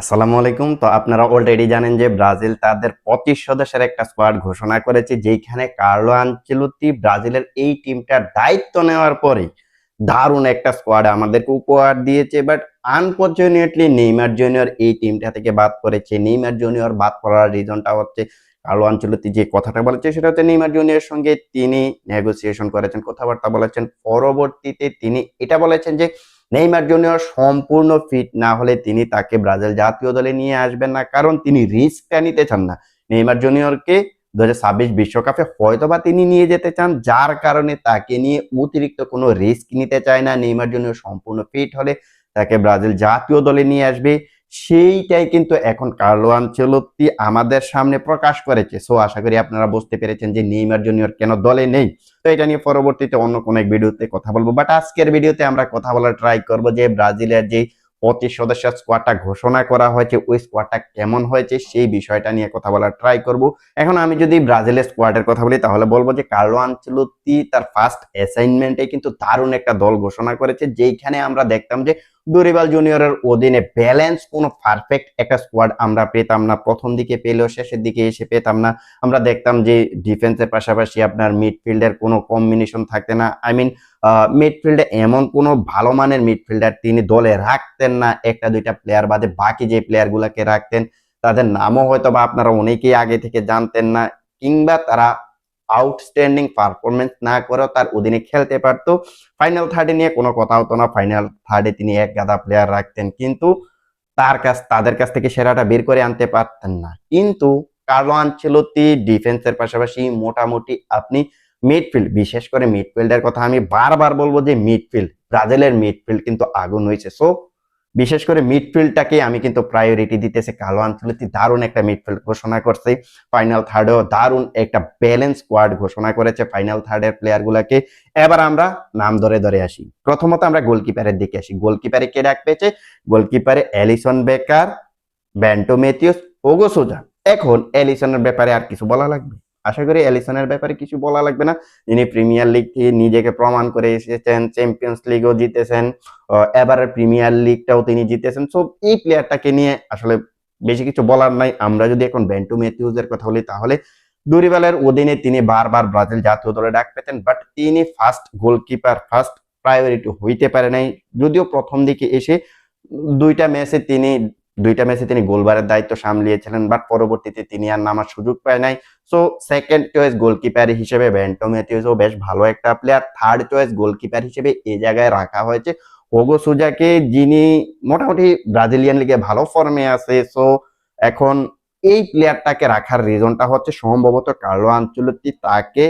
আসসালামু আলাইকুম। তো আপনারা অলরেডি জানেন যে ব্রাজিল তাদের পঁচিশ সদস্যের একটা স্কোয়াড ঘোষণা করেছে যেখানে কার্লো আনচেলত্তি ব্রাজিলের এই টিমটার দায়িত্ব নেওয়ার পরে দারুণ একটা স্কোয়াড আমাদেরকে উপহার দিয়েছে। বাট আনফর্চুনেটলি নেইমার জুনিয়র এই টিমটা থেকে বাদ করেছে নেইমার জুনিয়র বাদ করার রিজনটা হচ্ছে কার্লো আনচেলত্তি যে কথাটা বলেছে সেটা হচ্ছে নেইমার জুনিয়রের সঙ্গে তিনি নেগোসিয়েশন করেছেন, কথাবার্তা বলেছেন। পরবর্তীতে তিনি এটা বলেছেন যে নেইমার জুনিয়র সম্পূর্ণ ফিট না হলে তিনি তাকে ব্রাজিল জাতীয় দলে নিয়ে আসবেন না, কারণ তিনি রিস্কটা নিতে চান না। নেইমার জুনিয়রকে দু বিশ্বকাপে হয়তোবা তিনি নিয়ে যেতে চান, যার কারণে তাকে নিয়ে অতিরিক্ত কোনো রিস্ক নিতে চায় না। নেইমার জুনিয়র সম্পূর্ণ ফিট হলে তাকে ব্রাজিল জাতীয় দলে নিয়ে আসবে। সেইটাই কিন্তু এখন কার্লো আনচেলত্তি আমাদের সামনে প্রকাশ করেছে। সো আশা করি আপনারা বুঝতে পেরেছেন যে নেইমার জুনিয়র কেন দলে নেই। তো এটা নিয়ে পরবর্তীতে অন্য কোনো এক ভিডিওতে কথা বলব। বাট আজকের ভিডিওতে আমরা কথা বলার ট্রাই করব যে ব্রাজিলের যে পঁচিশ সদস্যের স্কোয়াডটা ঘোষণা করা হয়েছে, ওই স্কোয়াডটা কেমন হয়েছে সেই বিষয়টা নিয়ে কথা বলার ট্রাই করব। এখন আমি যদি ব্রাজিলের স্কোয়াডের কথা বলি, তাহলে বলব যে কার্লো আনচেলত্তি তার ফার্স্ট অ্যাসাইনমেন্টে কিন্তু দারুণ একটা দল ঘোষণা করেছে। যেইখানে আমরা দেখতাম যে দুরিবাল জুনিয়রের অধীনে ব্যালেন্স কোনো পারফেক্ট একটা স্কোয়াড আমরা পেতাম না। প্রথম দিকে পেলেও শেষের দিকে এসে পেতাম না। আমরা দেখতাম যে ডিফেন্সের পাশাপাশি আপনার মিডফিল্ডের কোনো কম্বিনেশন থাকতে না। আই মিন মিডফিল্ডে এমন কোনো ভালো মানের মিডফিল্ডার তিনি দলে রাখতেন না। একটা, দুইটা প্লেয়ার বাদে বাকি যে প্লেয়ারগুলোকে রাখতেন, তাদের নামও হয়তো বা আপনারা অনেকেই আগে থেকে জানতেন না, কিংবা তারা আউটস্ট্যান্ডিং পারফরমেন্স না করেও তার অধীনে খেলতে পারতো। ফাইনাল থার্ডে নিয়ে কোনো কথা হতো না। ফাইনাল থার্ডে তিনি এক গাদা প্লেয়ার রাখতেন। কিন্তু তার কাছ তাদের কাছ থেকে সেরাটা বের করে আনতে পারতেন না। কিন্তু কার্লো আনচেলত্তি ডিফেন্সের পাশাপাশি মোটামুটি আপনি মিডফিল্ড বিশেষ করে মিডফিল্ডের কথা আমি বারবার বলব যে মিডফিল্ড ব্রাজিলের মিডফিল্ড কিন্তু আগুন হয়েছে। সো বিশেষ করে মিডফিল্ডটাকে আমি কিন্তু প্রায়োরিটি দিতেছি। কালো আঞ্চলিক দারুণ একটা মিডফিল্ড ঘোষণা করছে। ফাইনাল থার্ডেও দারুণ একটা ব্যালেন্স স্কোয়াড ঘোষণা করেছে ফাইনাল থার্ডের প্লেয়ার গুলাকে। এবার আমরা নাম ধরে ধরে আসি। প্রথমত আমরা গোলকিপারের দিকে আসি। গোলকিপারে কে ডাক পেয়েছে? গোলকিপারে Alisson Becker Bento Matheus Hugo Souza এখন অ্যালিসনের ব্যাপারে আর কিছু বলা লাগবে? আশা করি এলিসনের ব্যাপারে কিছু বলা লাগবে না। যিনি প্রিমিয়ার লিগ থেকে নিজেকে প্রমাণ করে এসেছেন, চ্যাম্পিয়ন্স লিগও জিতেছেন এবারের প্রিমিয়ার লিগটাও তিনি জিতেছেন। সো এই প্লেয়ারটাকে নিয়ে আসলে বেশি কিছু বলার নাই। আমরা যদি এখন ব্যান্টু ম্যাথিউজের কথা বলি, তাহলে দুরিবালের অধীনে তিনি বারবার ব্রাজিল জাতীয় দলে ডাক পেতেন বাট তিনি ফার্স্ট গোলকিপার ফার্স্ট প্রায়োরিটি হইতে পারে নাই। যদিও প্রথম দিকে এসে দুইটা ম্যাচে তিনি দুইটা ম্যাচে তিনি গোলবারের দায়িত্ব সামলিয়েছিলেন বাট পরবর্তীতে তিনি আর নামার সুযোগ পায় নাই। সো সেকেন্ড চয়েস গোলকিপার হিসেবে ব্যান্টো ম্যাথিউসও বেশ ভালো একটা প্লেয়ার থার্ড চয়েস গোলকিপার হিসেবে এই জায়গায় রাখা হয়েছে ওগো সুজাকে যিনি মোটামুটি ব্রাজিলিয়ান লিগে ভালো ফর্মে আছে। সো এখন এই প্লেয়ারটাকে রাখার রিজনটা হচ্ছে সম্ভবত কার্লো আঞ্চলতি তাকে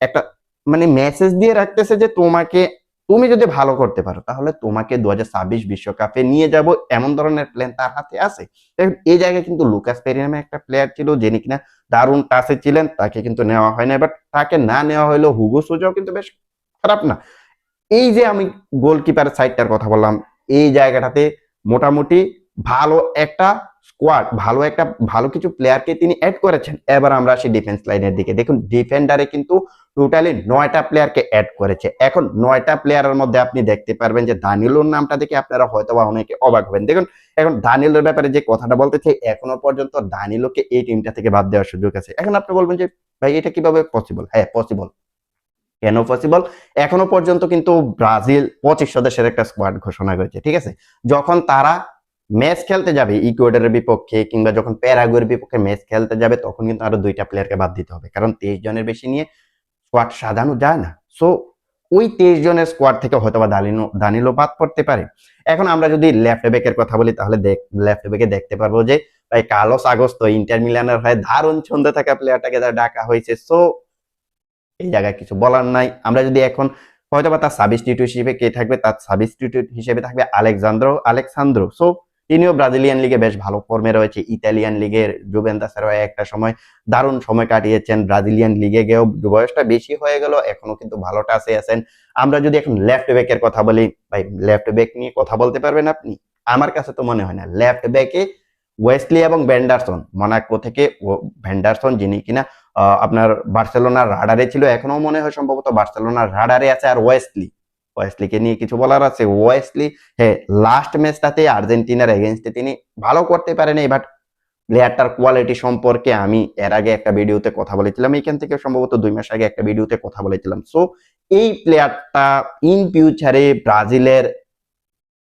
একটা মানে মেসেজ দিয়ে রাখতেছে যে তোমাকে তুমি যদি ভালো করতে পারো, তাহলে তোমাকে দু বিশ্বকাপে নিয়ে যাব এমন ধরনের প্ল্যান তার হাতে আছে। এই জায়গায় কিন্তু লুকাস পেরি নামে একটা প্লেয়ার ছিল যিনি কিনা দারুণ টাসে ছিলেন, তাকে কিন্তু নেওয়া হয় না বাট তাকে না নেওয়া হলেও হুগো সোজাও কিন্তু বেশ খারাপ না। এই যে আমি গোলকিপার সাইডটার কথা বললাম, এই জায়গাটাতে মোটামুটি ভালো একটা স্কোয়াড ভালো একটা, ভালো কিছু প্লেয়ারকে তিনি অ্যাড করেছেন। এবার আমরা আসি ডিফেন্স লাইনের দিকে। দেখুন ডিফেন্ডারে কিন্তু টোটালি নয়টা প্লেয়ারকে অ্যাড করেছে। এখন নয়টা প্লেয়ারের মধ্যে আপনি দেখতে পারবেন যে দানিলোর নামটা দেখে আপনারা হয়তো বা অনেকে অবাক হবেন। দেখুন, এখন দানিলোর ব্যাপারে যে কথাটা বলতে চাই এখনও পর্যন্ত দানিলোকে এই টিমটা থেকে বাদ দেওয়ার সুযোগ আছে। এখন আপনি বলবেন যে, ভাই, এটা কীভাবে পসিবল হ্যাঁ পসিবল কেন পসিবল এখনও পর্যন্ত কিন্তু ব্রাজিল পঁচিশ সদস্যের একটা স্কোয়াড ঘোষণা করেছে, ঠিক আছে? যখন তারা ম্যাচ খেলতে যাবে ইকুয়েডারের বিপক্ষে কিংবা যখন প্যারাগুয়ের বিপক্ষে ম্যাচ খেলতে যাবে, তখন কিন্তু আরও দুইটা প্লেয়ারকে বাদ দিতে হবে। কারণ তেইশ জনের বেশি নিয়ে স্কোয়াড সাজানো যায় না। সো ওই তেইশ জনের স্কোয়াড থেকে হয়তো বা দানিলো দানিলো বাদ পড়তে পারে। এখন আমরা যদি লেফট ব্যাকের কথা বলি, তাহলে লেফট ব্যাকে দেখতে পারব যে, ভাই কালোস আগস্ট ইন্টার মিলানের হয়ে দারুণ ছন্দে থাকা প্লেয়ারটাকে ডাকা হয়েছে। সো এই জায়গায় কিছু বলার নাই। আমরা যদি এখন হয়তো বা তার সাবিস্টিটিউট হিসেবে কে থাকবে? তার সাবিস্টিটিউট হিসেবে থাকবে আলেকজান্দ্রো, আলেকসান্দ্রো। সো তিনিও ব্রাজিলিয়ান লিগে বেশ ভালো ফর্মে রয়েছে, ইতালিয়ান লিগের জুভেন্তাসের হয়ে একটা সময় দারুণ সময় কাটিয়েছেন, ব্রাজিলিয়ান লিগে গিয়েও বয়সটা বেশি হয়ে গেল, এখনও কিন্তু ভালো টাচে আছেন। আমরা যদি এখন লেফট ব্যাকের কথা বলি, ভাই লেফট ব্যাক নিয়ে কথা বলতে পারবেন আপনি? আমার কাছে তো মনে হয় না লেফট ব্যাকে ওয়েস্টলি এবং ভ্যান্ডারসন মনাকো থেকে ভ্যান্ডারসন যিনি কিনা আপনার বার্সেলোনার রাডারে ছিল, এখনও মনে হয় সম্ভবত বার্সেলোনার রাডারে আছে আর ওয়েস্টলি ওয়েসলিকে নিয়ে কিছু বলার আছে। ওয়েসলি হ্যাঁ লাস্ট ম্যাচটাতে আর্জেন্টিনার এগেনস্টে তিনি ভালো করতে পারেনি বাট প্লেয়ারটার কোয়ালিটি সম্পর্কে আমি এর আগে একটা ভিডিওতে কথা বলেছিলাম, এখান থেকে সম্ভবত দুই মাস আগে একটা ভিডিওতে কথা বলেছিলাম। সো এই প্লেয়ারটা ইন ফিউচারে ব্রাজিলের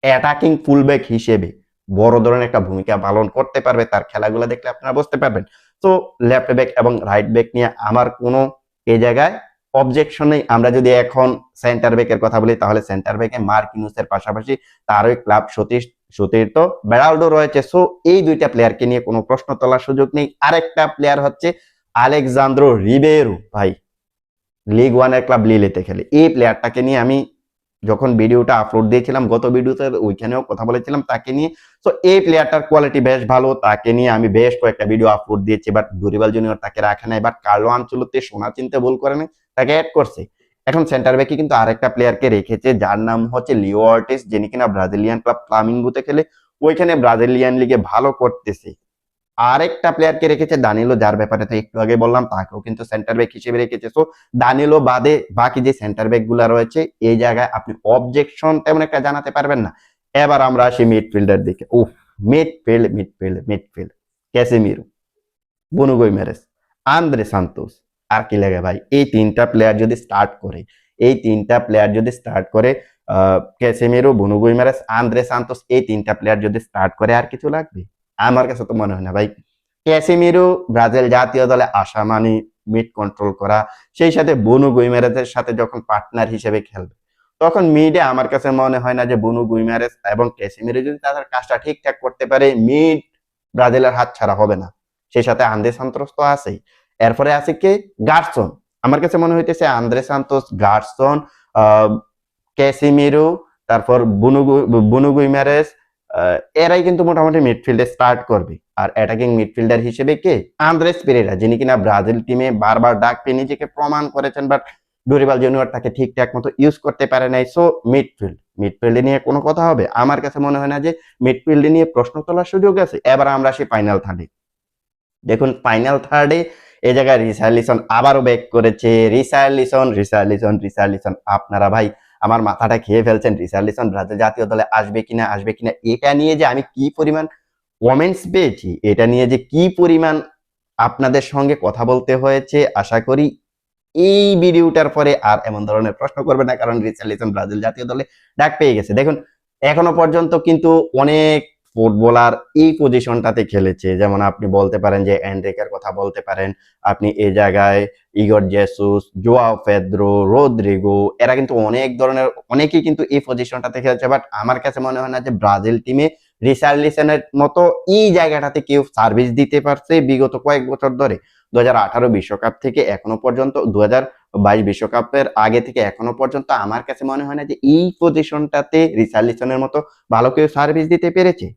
অ্যাটাকিং ফুলব্যাক হিসেবে বড় ধরনের একটা ভূমিকা পালন করতে পারবে, তার খেলাগুলো দেখলে আপনারা বুঝতে পারবেন। তো লেফট ব্যাক এবং রাইট ব্যাক নিয়ে আমার কোনো এই জায়গায় অবজেকশন আমরা যদি এখন সেন্টার ব্যাকের কথা বলি, তাহলে সেন্টার ব্যাকে মার্কিনুসের পাশাপাশি তারই ক্লাব সতীশ, সতীর্থ বেড়াল্ডো রয়েছে। সো এই দুইটা প্লেয়ারকে নিয়ে কোনো প্রশ্ন তোলার সুযোগ নেই। আরেকটা প্লেয়ার হচ্ছে আলেকজান্দ্রো রিবেরু ভাই লিগ ওয়ানের ক্লাব লিলেতে খেলে। এই প্লেয়ারটাকে নিয়ে আমি যখন ভিডিওটা আপলোড দিয়েছিলাম, গত ভিডিওতে ওইখানেও কথা বলেছিলাম তাকে নিয়ে। সো এই প্লেয়ারটার কোয়ালিটি বেশ ভালো, তাকে নিয়ে আমি বেশ কয়েকটা ভিডিও আপলোড দিয়েছি বাট ডুরিবাল জুনিয়র তাকে রাখে নাই। বাট কার্লো আঞ্চলতে সোনা চিনতে ভুল করে নাই। তাকে অ্যাড করছে। এখন সেন্টার ব্যাকে কিন্তু আরেকটা প্লেয়ারকে রেখেছে, যার নাম হচ্ছে লিও অর্টিস, যিনি কিনা ব্রাজিলিয়ান ক্লাব ফ্লামিঙ্গোতে খেলে ওইখানে ব্রাজিলিয়ান লিগে ভালো করতেছে। আরেকটা প্লেয়ারকে রেখেছে দানিলো যার ব্যাপারে তো একটু আগে বললাম, তাকেও কিন্তু সেন্টার ব্যাক হিসেবে রেখেছে। তো দানিলো বাদে বাকি যে সেন্টার ব্যাকগুলা রয়েছে, এই জায়গায় আপনি অবজেকশন তেমন একটা জানাতে পারবেন না। এবার আমরা আসি মিডফিল্ডের দিকে। উফ মিডফিল্ড মিডফিল্ড মিডফিল্ড ক্যাসেমিরো, বনুগই মেরেস, আন্দ্রে সান্তোস। আর কি লাগে ভাই? এই তিনটা প্লেয়ার যদি স্টার্ট করে, এই তিনটা প্লেয়ার যদি স্টার্ট করে Casemiro Bruno Guimarães André Santos, এই তিনটা প্লেয়ার যদি স্টার্ট করে, আর কিছু লাগবে? আমার কাছে তো মনে হয় না ভাই। ক্যাসিমিরো, ব্রাজিল জাতীয় দলে আসা মানে মিড কন্ট্রোল করা, সেই সাথে বনু গুইমারেজের সাথে যখন পার্টনার হিসেবে খেলবে, তখন মিডে আমার কাছে মনে হয় না যে বনু গুইমারেজ এবং ক্যাসিমিরো যদি তাদের কাজটা ঠিকঠাক করতে পারে মিড ব্রাজিলের হাত ছাড়া হবে না। সেই সাথে আন্দ্রে সান্তোস তো আছেই। এরপরে আছে কে? গার্সন। আমার কাছে মনে হইতেছে আন্দ্রে সান্তোস গার্সন ক্যাসিমিরো তারপর বুনু বুনু গুইমারেজ আহ, এরাই কিন্তু মোটামুটি মিডফিল্ডে স্টার্ট করবে। আর অ্যাটাকিং মিডফিল্ডার হিসেবে কে? আন্দ্রেস পেরেরা যিনি কিনা ব্রাজিল টিমে বারবার ডাক পেয়ে নিজেকে প্রমাণ করেছেন বাট ডোরিবাল জুনিয়র তাকে ঠিকঠাক মতো ইউজ করতে পারে নাই। সো মিডফিল্ড মিডফিল্ডে নিয়ে কোনো কথা হবে? আমার কাছে মনে হয় না যে মিডফিল্ডে নিয়ে প্রশ্ন তোলার সুযোগ আছে। এবার আমরা আসি ফাইনাল থার্ডে দেখুন ফাইনাল থার্ডে এই জায়গায় রিসার্লিসন আবারও ব্যাক করেছে। রিসার্লিসন রিসার্লিসন রিসার্লিসন আপনারা ভাই, আমার মাথাটা খেয়ে ফেলছেন। রিসার্লিসন ব্রাজিল জাতীয় দলে আসবে কিনা আসবে কিনা, এটা নিয়ে যে আমি কি পরিমাণ কমেন্টস পেয়েছি, এটা নিয়ে যে কি পরিমাণ আপনাদের সঙ্গে কথা বলতে হয়েছে, আশা করি এই ভিডিওটার পরে আর এমন ধরনের প্রশ্ন করবে না, কারণ রিসার্লিসন ব্রাজিল জাতীয় দলে ডাক পেয়ে গেছে। দেখুন, এখনও পর্যন্ত কিন্তু অনেক ফুটবলার এই পজিশনটাতে খেলেছে। যেমন আপনি বলতে পারেন যে এন্ড্রিকের কথা বলতে পারেন, আপনি এই জায়গায় Igor Jesus Joao Pedro Rodrygo এরা কিন্তু অনেক ধরনের, অনেকেই কিন্তু এই পজিশনটাতে খেলেছে। বাট আমার কাছে মনে হয় না যে ব্রাজিল টিমে রিসার্লিসনের মতো এই জায়গাটাতে কেউ সার্ভিস দিতে পারছে বিগত কয়েক বছর ধরে। দু বিশ্বকাপ থেকে এখনও পর্যন্ত, দু বাইশ বিশ্বকাপের আগে থেকে এখনও পর্যন্ত আমার কাছে মনে হয় না যে এই পজিশনটাতে রিসার্লিসনের মতো ভালো কেউ সার্ভিস দিতে পেরেছে।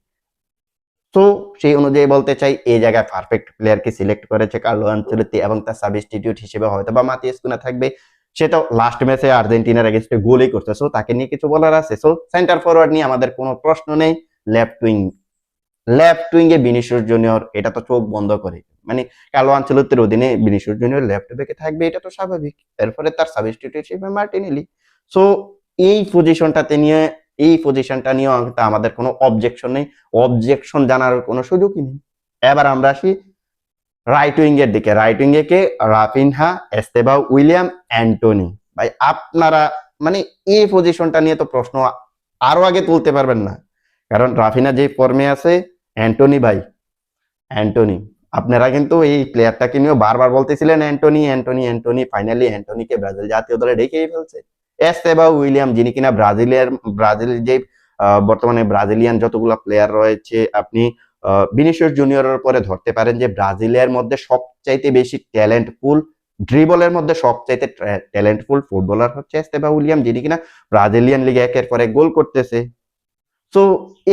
তো সেই অনুযায়ী বলতে চাই, এই জায়গায় পারফেক্ট প্লেয়ারকে সিলেক্ট করেছে কার্লো আনচেলত্তি এবং তার সাবস্টিটিউট হিসেবে হয়তো বা মাতিয়াস কুনা থাকবে। সেটা লাস্ট ম্যাচে আর্জেন্টিনার এগেনস্টে গোলই করছে, সো তাকে নিয়ে কিছু বলার আছে। সো সেন্টার ফরওয়ার্ড নিয়ে আমাদের কোনো প্রশ্ন নেই লেফট উইং লেফট উইং এ বিনিশিয়াস জুনিয়র এটা তো চোখ বন্ধ করে। মানে কালো আঞ্চলত্বের অধীনে বিনিশিয়াস জুনিয়র লেফট ব্যাকে থাকবে, এটা তো স্বাভাবিক। এরপরে তার সাবস্টিটিউট হিসেবে মার্টিনেলি। সো এই পজিশনটাতে নিয়ে এই পজিশনটা নিয়ে আমাদের কোনো অবজেকশন নেই। অবজেকশন জানার কোনো সুযোগই নেই। এবার আমরা আসি রাইট উইং এর দিকে। রাইট উইং এ কে? Raphinha Estevao William, Antony. ভাই, আপনারা মানে এই পজিশনটা নিয়ে তো প্রশ্ন আরও আগে তুলতে পারবেন না। কারণ রাফিনা যে ফর্মে আছে, অ্যান্টনি ভাই, অ্যান্টনি। আপনারা কিন্তু এই প্লেয়ারটাকে নিয়ে বারবার বলতেছিলেন, অ্যান্টনি অ্যান্টনি অ্যান্টনি ফাইনালি অ্যান্টনিকে ব্রাজিল জাতীয় দলে ডেকেই ফেলছে। এস্তেবা উইলিয়াম, যিনি কিনা ব্রাজিলের, ব্রাজিল যে বর্তমানে ব্রাজিলিয়ান যতগুলো প্লেয়ার রয়েছে, আপনি বিনিশিয়াস জুনিয়রের পরে ধরতে পারেন যে, ব্রাজিলের মধ্যে সবচাইতে বেশি ট্যালেন্টফুল ড্রিবলের মধ্যে সবচাইতে ট্যালেন্টফুল ফুটবলার হচ্ছে এস্তেবা উইলিয়াম, যিনি কিনা ব্রাজিলিয়ান লিগে একের পর গোল করতেছে। সো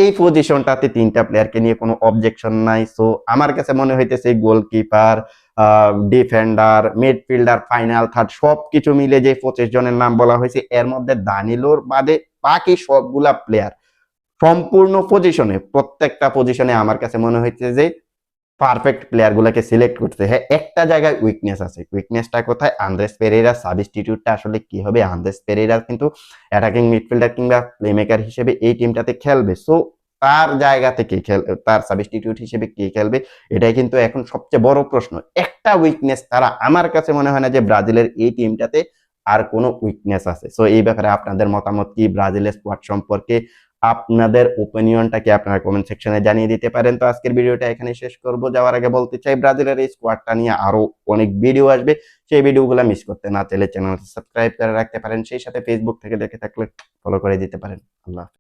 এই পজিশনটাতে তিনটা প্লেয়ারকে নিয়ে কোনো অবজেকশন নাই। সো আমার কাছে মনে হইতেছে goalkeeper defender midfielder final third সবকিছু মিলে যে পঁচিশ জনের নাম বলা হয়েছে, এর মধ্যে দানিলোর বাদে বাকি সবগুলা প্লেয়ার সম্পূর্ণ পজিশনে প্রত্যেকটা পজিশনে আমার কাছে মনে হচ্ছে যে পারফেক্ট প্লেয়ারগুলোকে সিলেক্ট করতে হ্যাঁ। একটা জায়গায় উইকনেস আছে উইকনেসটা কোথায়? আন্দ্রেস পেরেরা সাবস্টিটিউটটা আসলে কি হবে? আন্দ্রেস পেরেরা কিন্তু অ্যাটাকিং মিডফিল্ডার কিংবা প্লেমেকার হিসেবে এই টিমটাতে খেলবে। সো তার জায়গা থেকে খেল, তার সাবস্টিটিউট হিসেবে কে খেলবে? এটাই কিন্তু এখন সবচেয়ে বড় প্রশ্ন। একটা উইকনেস তারা আমার কাছে মনে হয় না যে ব্রাজিলের এই টিমটাতে আর কোনো উইকনেস আছে। সো এই ব্যাপারে আপনাদের মতামত কি? ব্রাজিলের স্কোয়াড সম্পর্কে আপনাদের ওপিনিয়নটা কি আপনারা কমেন্ট সেকশনে জানিয়ে দিতে পারেন। তো আজকের ভিডিওটা এখানে শেষ করব। যাওয়ার আগে বলতে চাই, ব্রাজিলের এই স্কোয়াডটা নিয়ে আরও অনেক ভিডিও আসবে। সেই ভিডিওগুলো মিস করতে না চাইলে চ্যানেলটি সাবস্ক্রাইব করে রাখতে পারেন। সেই সাথে ফেসবুক থেকে দেখে থাকলে ফলো করে দিতে পারেন। আল্লাহ।